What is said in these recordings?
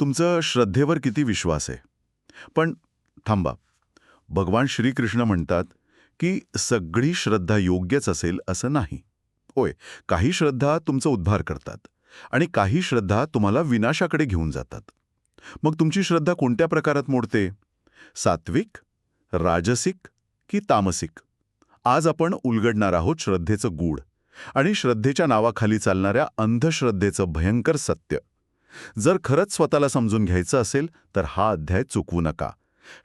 तुमचं श्रद्धेवर किती विश्वास आहे? पण थांबा. भगवान श्रीकृष्ण म्हणतात की सगळी श्रद्धा योग्यच असेल असं नाही. होय काही श्रद्धा तुमचं उद्धार करतात आणि काही श्रद्धा तुम्हाला विनाशाकडे घेऊन जातात. मग तुमची श्रद्धा कोणत्या प्रकारात मोडते? सात्विक राजसिक की तामसिक? आज आपण उलगडणार आहोत श्रद्धेचं गूढ आणि श्रद्धेच्या नावाखाली चालणाऱ्या अंधश्रद्धेचं भयंकर सत्य. जर खरंच स्वतःला समजून घ्यायचं असेल तर हा अध्याय चुकवू नका.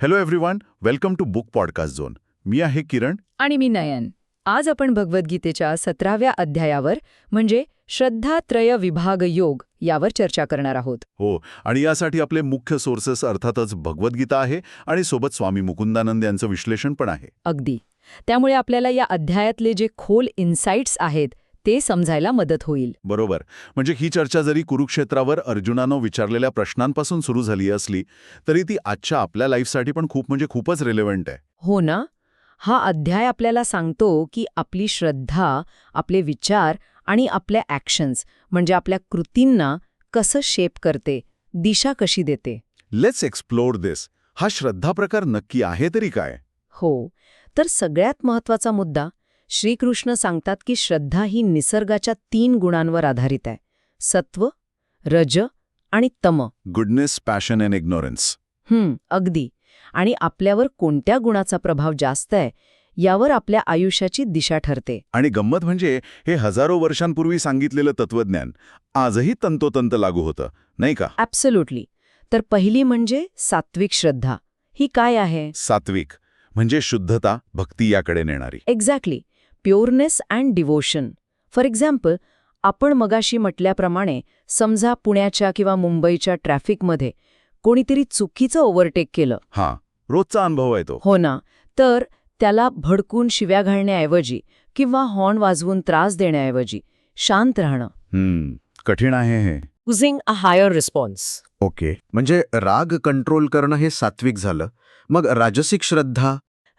Hello everyone welcome to book podcast zone मी आहे किरण. आणि मी नयन. आज आपण भगवद्गीतेच्या सतराव्या अध्यायावर म्हणजे श्रद्धात्रय विभाग योग यावर चर्चा करणार आहोत. हो आणि यासाठी आपले मुख्य सोर्सेस अर्थातच भगवद्गीता आहे आणि सोबत स्वामी मुकुंदानंद यांचं विश्लेषण पण आहे. अगदी. त्यामुळे आपल्याला या अध्यायातले जे खोल इन्साइट्स आहेत ते समजायला मदत होईल. बरोबर. म्हणजे ही चर्चा जरी कुरुक्षेत्रावर अर्जुनानं विचारलेल्या प्रश्नांपासून सुरू झाली असली तरी ती आजच्या आपल्या लाईफसाठी पण खूप म्हणजे खूपच रिलेव्हंट आहे. हो ना? हा अध्याय आपल्याला सांगतो की आपली श्रद्धा आपले विचार आणि आपल्या ॲक्शन्स म्हणजे आपल्या कृतींना कसं शेप करते दिशा कशी देते. लेट्स एक्सप्लोर दिस हा श्रद्धा प्रकार नक्की आहे तरी काय? हो. तर सगळ्यात महत्त्वाचा मुद्दा श्रीकृष्ण सांगतात की श्रद्धा ही निसर्गाच्या तीन गुणांवर आधारित आहे. सत्व रज आणि तम. गुडनेस पॅशन अँड इग्नोरन्स हं अगदी. आणि आपल्यावर कोणत्या गुणाचा प्रभाव जास्त आहे यावर आपल्या आयुष्याची दिशा ठरते. आणि गंमत म्हणजे हे हजारो वर्षांपूर्वी सांगितलेलं तत्वज्ञान आजही तंतोतंत लागू होतं नाही का? ॲब्सोल्युटली तर पहिली म्हणजे सात्विक श्रद्धा. ही काय आहे? सात्विक म्हणजे शुद्धता भक्ती याकडे नेणारी. Exactly pureness and devotion. For example आपण मगाशी म्हटल्याप्रमाणे समजा पुण्याच्या किंवा मुंबईच्या ट्रॅफिकमध्ये कोणीतरी चुकीचं ओव्हरटेक केलं. हा रोजचा अनुभव आहे तो. हो ना. तर त्याला भडकून शिव्या घालण्याऐवजी किंवा हॉर्न वाजवून त्रास देण्याऐवजी शांत राहणं. हम्म कठीण आहे हे. Using a higher response okay. म्हणजे राग कंट्रोल करणं हे सात्विक झालं. मग राजसिक श्रद्धा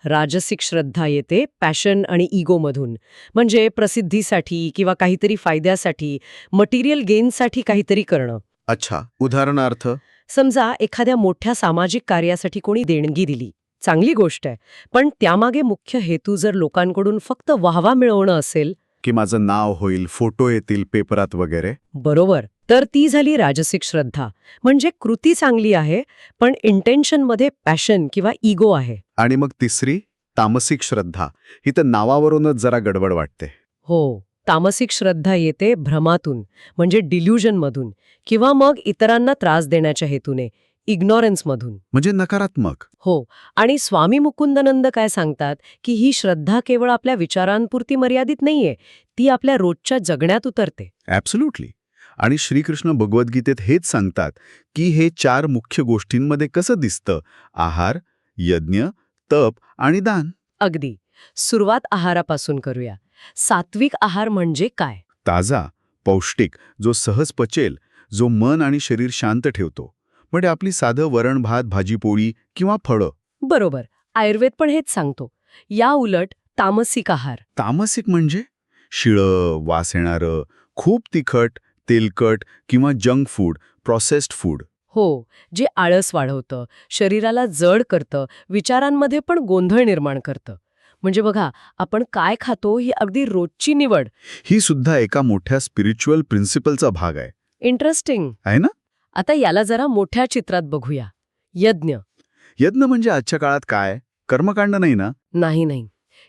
राजसिक श्रद्धा येते पॅशन आणि इगोमधून. म्हणजे प्रसिद्धीसाठी किंवा काहीतरी फायद्यासाठी मटेरियल गेनसाठी काहीतरी करणं. अच्छा उदाहरणार्थ? समजा एखाद्या मोठ्या सामाजिक कार्यासाठी कोणी देणगी दिली. चांगली गोष्ट आहे. पण त्यामागे मुख्य हेतू जर लोकांकडून फक्त वाहवा मिळवणं असेल? की माझं नाव होईल फोटो येतील पेपरात वगैरे? बरोबर. तर ती झाली राजसिक श्रद्धा. म्हणजे कृती चांगली आहे पण इंटेन्शनमध्ये पॅशन किंवा इगो आहे. आणि मग तिसरी तामसिक श्रद्धा. ही तर नावावरूनच जरा गडबड वाटते. हो तामसिक श्रद्धा येते भ्रमातून म्हणजे डिल्युजनमधून किंवा मग इतरांना त्रास देण्याच्या हेतूने इग्नॉरन्समधून म्हणजे नकारात्मक. हो आणि स्वामी मुकुंदनंद काय सांगतात की ही श्रद्धा केवळ आपल्या विचारांपुरती मर्यादित नाहीये ती आपल्या रोजच्या जगण्यात उतरते. ॲब्सोल्युटली आणि श्रीकृष्ण भगवद्गीतेत हेच सांगतात की हे चार मुख्य गोष्टींमध्ये कसं दिसतं? आहार यज्ञ तप आणि दान. अगदी. सुरुवात आहारापासून करूया. सात्विक आहार म्हणजे काय? ताजा पौष्टिक जो सहज पचेल जो मन आणि शरीर शांत ठेवतो. म्हणजे आपली साधं वरण भात भाजीपोळी किंवा फळं. बरोबर. आयुर्वेद पण हेच सांगतो. या उलट तामसिक आहार. तामसिक म्हणजे? शिळं वास येणारं खूप तिखट तेलकट किंवा जंक फूड प्रोसेस्ड फूड हो जे आळस वाढवतं शरीराला जड करतं विचारांमध्ये पण गोंधळ निर्माण करतं. म्हणजे बघा आपण काय खातो ही अगदी रोजची निवड. ही सुद्धा एका मोठ्या स्पिरिच्युअल प्रिन्सिपलचा भाग आहे. इंटरेस्टिंग आहे ना? आता याला जरा मोठ्या चित्रात बघूया. यज्ञ. यज्ञ म्हणजे आजच्या काळात काय? कर्मकांड नाही ना? नाही नाही.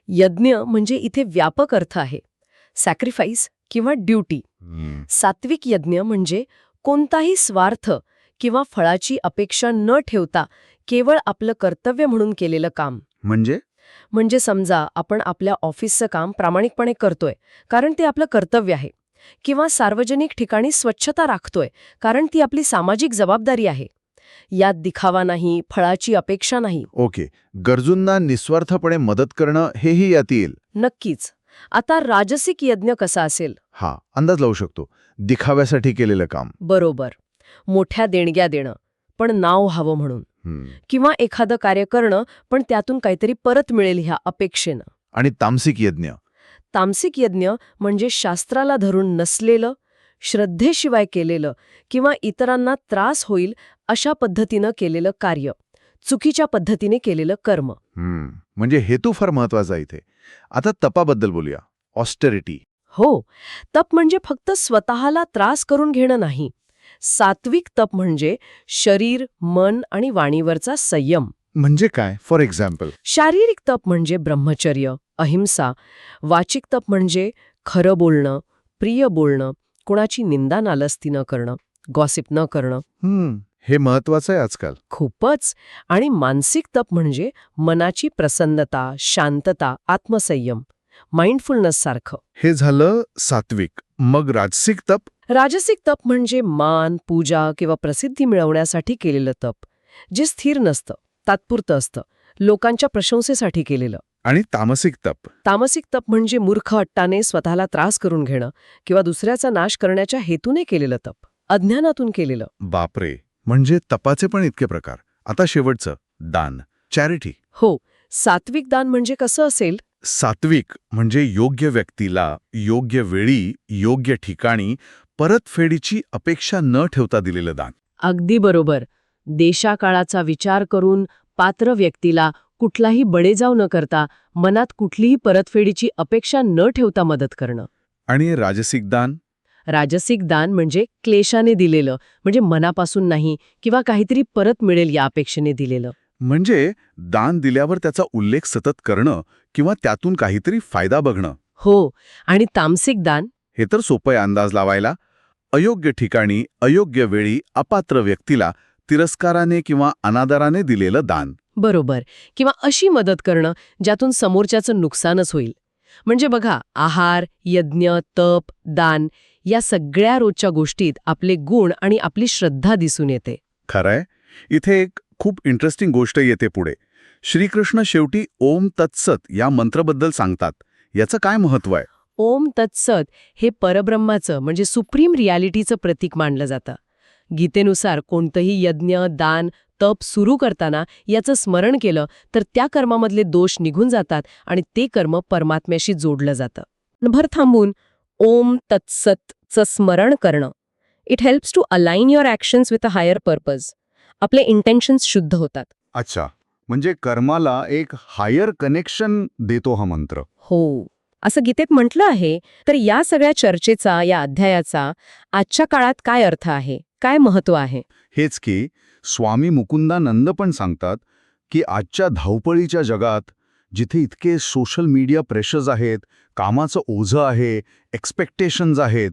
यज्ञ म्हणजे इथे व्यापक अर्थ आहे. सॅक्रिफाईस किंवा ड्युटी सात्विक यज्ञ म्हणजे कोणताही स्वार्थ किंवा फळाची अपेक्षा न ठेवता केवळ आपलं कर्तव्य म्हणून केलेलं काम. म्हणजे? म्हणजे समजा आपण आपल्या ऑफिसचं काम प्रामाणिकपणे करतोय कारण ते आपलं कर्तव्य आहे. किंवा सार्वजनिक ठिकाणी स्वच्छता राखतोय कारण ती आपली सामाजिक जबाबदारी आहे. यात दिखावा नाही फळाची अपेक्षा नाही. ओके. गरजूंना निस्वार्थपणे मदत करणं हेही यात येईल. नक्कीच. आता राजसिक यज्ञ कसा असेल? हा अंदाज लावू शकतो. दिखाव्यासाठी केलेलं काम. बरोबर. मोठ्या देणग्या देणं पण नाव हवं म्हणून. किंवा एखादं कार्य करणं पण त्यातून काहीतरी परत मिळेल ह्या अपेक्षेनं. आणि तामसिक यज्ञ? तामसिक यज्ञ म्हणजे शास्त्राला धरून नसलेलं श्रद्धेशिवाय केलेलं किंवा इतरांना त्रास होईल अशा पद्धतीनं केलेलं कार्य चुकीच्या पद्धतीने केलेलं कर्म. म्हणजे हेतू फार महत्त्वाचा इथे. आता तपाबद्दल बोलूया. ऑस्टेरिटी हो. तप म्हणजे फक्त स्वतःला त्रास करून घेणं नाही. सात्विक तप म्हणजे शरीर मन आणि वाणीवरचा संयम. म्हणजे काय? फॉर एक्झाम्पल शारीरिक तप म्हणजे ब्रह्मचर्य अहिंसा. वाचिक तप म्हणजे खरं बोलणं प्रिय बोलणं कुणाची निंदा नालस्ती न करणं गॉसिप न करणं. हम्म हे महत्वाचं आहे आजकाल. खूपच. आणि मानसिक तप म्हणजे मनाची प्रसन्नता शांतता आत्मसंयम माइंडफुलनेस सारखं. हे झालं सात्विक. मग राजसिक तप राजसिक तप म्हणजे मान पूजा किंवा प्रसिद्धी मिळवण्यासाठी केलेलं तप जे स्थिर नसतं तात्पुरतं असतं लोकांच्या प्रशंसेसाठी केलेलं. आणि तामसिक तप. तामसिक तप म्हणजे मूर्ख अट्टाने स्वतःला त्रास करून घेणं किंवा दुसऱ्याचा नाश करण्याच्या हेतूने केलेलं तप अज्ञानातून केलेलं. बापरे! म्हणजे तपाचे पण इतके प्रकार. आता शेवटचं दान. चॅरिटी हो सात्विक दान म्हणजे कसं असेल? सात्विक म्हणजे योग्य व्यक्तीला योग्य वेळी योग्य ठिकाणी परतफेडीची अपेक्षा न ठेवता दिलेलं दान. अगदी बरोबर. देशाकाळाचा विचार करून पात्र व्यक्तीला कुठलाही बळेजाव न करता मनात कुठलीही परतफेडीची अपेक्षा न ठेवता मदत करणं. आणि राजसिक दान? राजसिक दान म्हणजे क्लेशाने दिलेलं म्हणजे मनापासून नाही किंवा काहीतरी परत मिळेल या अपेक्षेने दिलेलं. म्हणजे दान दिल्यावर त्याचा उल्लेख सतत करणं किंवा त्यातून काहीतरी फायदा बघणं. हो आणि तामसिक दान? हे तर सोपं अंदाज लावायला. अयोग्य ठिकाणी अयोग्य वेळी अपात्र व्यक्तीला तिरस्काराने किंवा अनादराने दिलेलं दान. बरोबर. किंवा अशी मदत करणं ज्यातून समोरच्याचं नुकसानच होईल. म्हणजे बघा आहार यज्ञ तप दान या सगळ्या रोजच्या गोष्टीत आपले गुण आणि आपली श्रद्धा दिसून येते. खरंय? इथे एक खूप इंटरेस्टिंग गोष्ट येते पुढे. श्रीकृष्ण शेवटी ओम तत्सत या मंत्रबद्दल सांगतात. याचं काय महत्त्व आहे? ओम तत्सत हे परब्रह्माचं म्हणजे सुप्रीम रियालिटीचं प्रतीक मानलं जातं. गीतेनुसार कोणतंही यज्ञ दान तप सुरू करताना याचं स्मरण केलं तर त्या कर्मामधले दोष निघून जातात आणि ते कर्म परमात्म्याशी जोडलं जातं. भर थांबून ओम तत्सतचं स्मरण करणं. It helps to align your actions with a higher purpose आपले इंटेन्शन्स शुद्ध होतात. अच्छा म्हणजे कर्माला एक हायर कनेक्शन देतो हा मंत्र. हो. असं गीतेत म्हटलं आहे. तर या सगळ्या चर्चेचा या अध्यायाचा आजच्या काळात काय अर्थ आहे? काय महत्त्व आहे? हेच की स्वामी मुकुंदानंद पण सांगतात की आजच्या धावपळीच्या जगात जिथे इतके सोशल मीडिया प्रेशर्स आहेत कामाचं ओझं आहे एक्सपेक्टेशन्स आहेत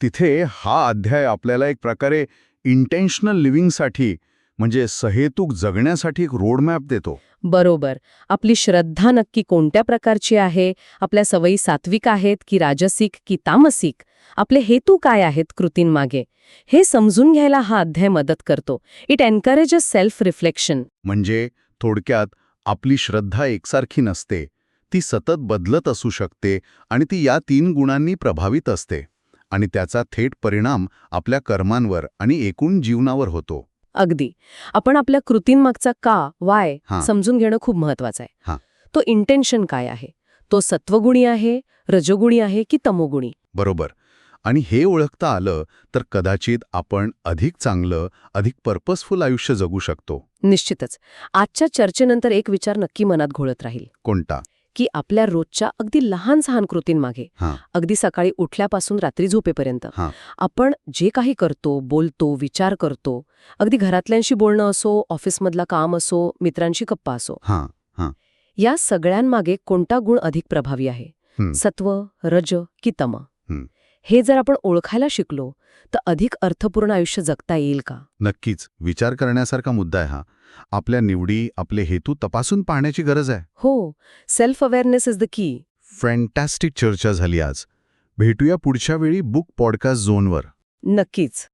तिथे हा अध्याय आपल्याला एक प्रकारे इंटेन्शनल लिव्हिंगसाठी म्हणजे सहेतूक जगण्यासाठी एक रोडमॅप देतो. बरोबर. आपली श्रद्धा नक्की कोणत्या प्रकारची आहे? आपल्या सवयी सात्विक आहेत की राजसिक की तामसिक? आपले हेतू काय आहेत कृतींमागे? हे समजून घ्यायला हा अध्याय मदत करतो. इट एनकरेजेस सेल्फ रिफ्लेक्शन म्हणजे थोडक्यात आपली श्रद्धा एकसारखी नसते. ती सतत बदलत असू शकते आणि ती या तीन गुणांनी प्रभावित असते. आणि त्याचा थेट परिणाम आपल्या कर्मांवर आणि एकूण जीवनावर होतो. अगदी. आपण आपल्या कृतींमागचा का वाय. समजून घेणं खूप महत्वाचं हां. आहे तो इंटेन्शन काय आहे? तो सत्वगुणी आहे रजोगुणी आहे की तमोगुणी? बरोबर. आणि हे ओळखता आलं तर कदाचित आपण अधिक चांगलं अधिक पर्पजफुल आयुष्य जगू शकतो. निश्चितच. आजच्या चर्चेनंतर एक विचार नक्की मनात घोळत राहील. कोणता? की आपल्या रोजच्या अगदी लहान सहान कृतींमागे. अगदी सकाळी उठल्यापासून रात्री झोपेपर्यंत. आपण जे काही करतो बोलतो विचार करतो अगदी घरातल्यांशी बोलणं असो ऑफिसमधला काम असो मित्रांशी गप्पा असो हां या सगळ्यांमागे कोणता गुण अधिक प्रभावी आहे. सत्व रज की तम. हे जर आपण ओळखायला शिकलो तर अधिक अर्थपूर्ण आयुष्य जगता येईल का नक्कीच विचार करण्यासारखा मुद्दा आहे हा आपल्या निवडी आपले हेतू तपासून पाहण्याची गरज आहे. हो self awareness is the key fantastic चर्चा झाली आज. भेटूया पुढच्या वेळी बुक पॉडकास्ट झोनवर. नक्कीच.